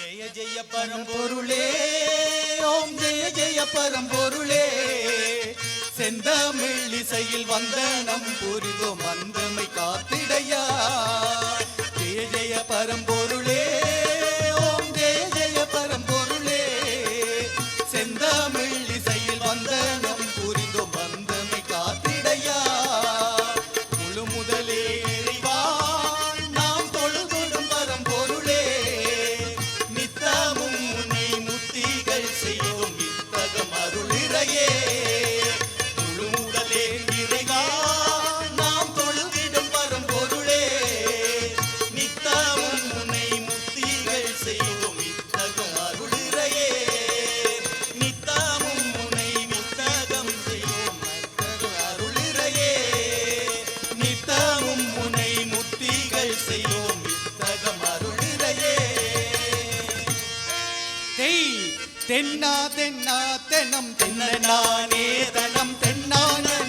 ஜெய ஜெய பரம்பொருளே ஓம் ஜெய ஜெய பரம்பொருளே. செந்தமிழ் இசையில் வந்த நம் புரிதோ மந்தமை காத்திடையா. ஜெய ஜெய பரம்பொருள் തെന്നാ തെന്നാ തെന്നം തെന്നാനേ തനം തെന്നാനാ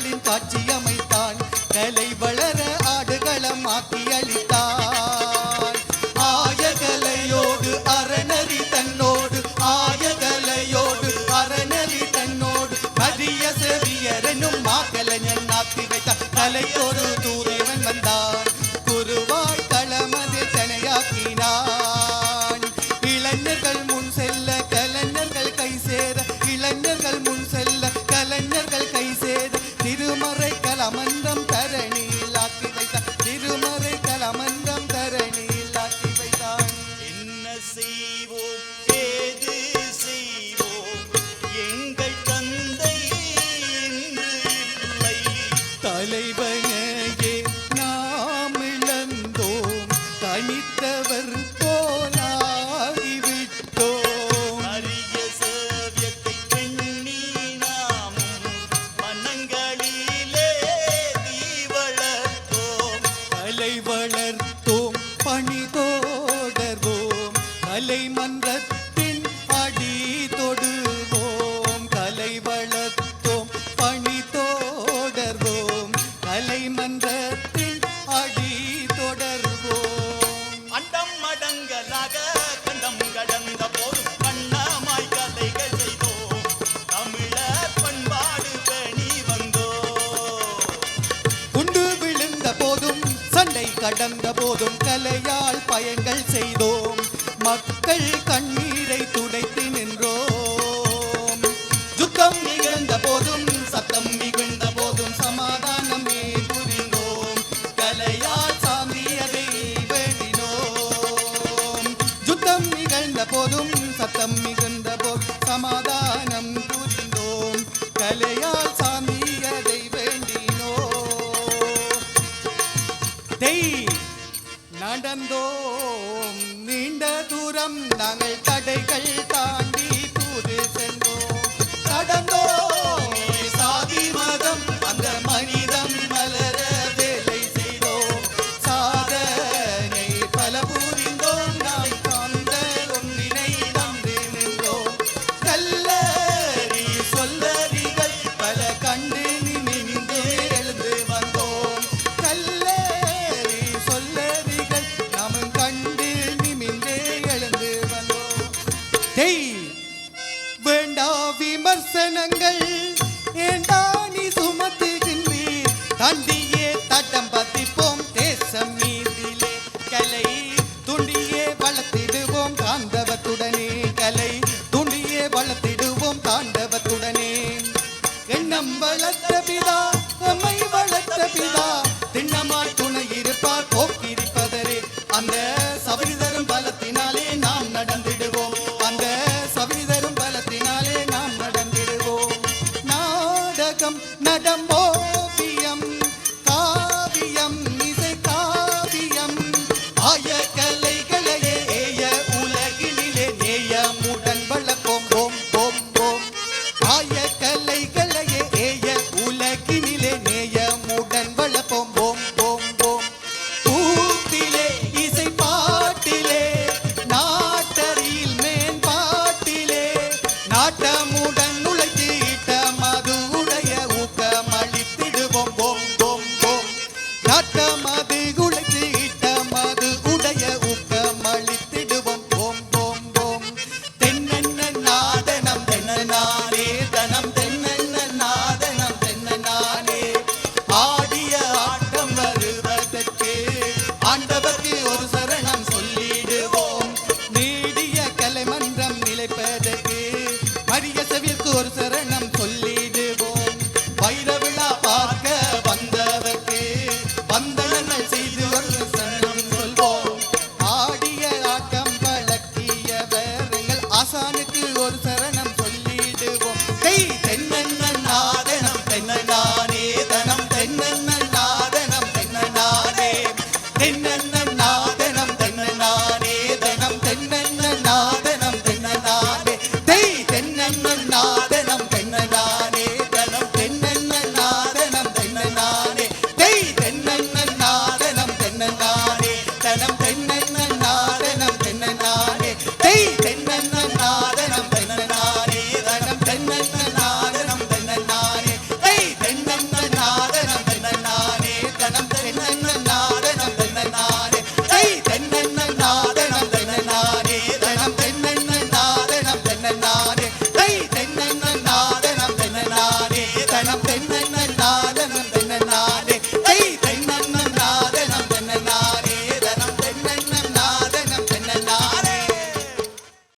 கடலில் காட்சி அமைத்தான். கலை வளர ஆடுகளம் ஆக்கி அளித்தான் ஆயகலையோடு அரணறி தன்னோடு ஆயகலையோடு அரணறி தன்னோடு மதிய செவியரனும் மாக்கலஞன் நாக்கி வைத்தான் கலையோடு தூரியவன் வந்தான். குருவாய் களமதில் தனையாக்கினான் செய்வோம். போதும் கலையால் பயங்கள் செய்தோம் Andy.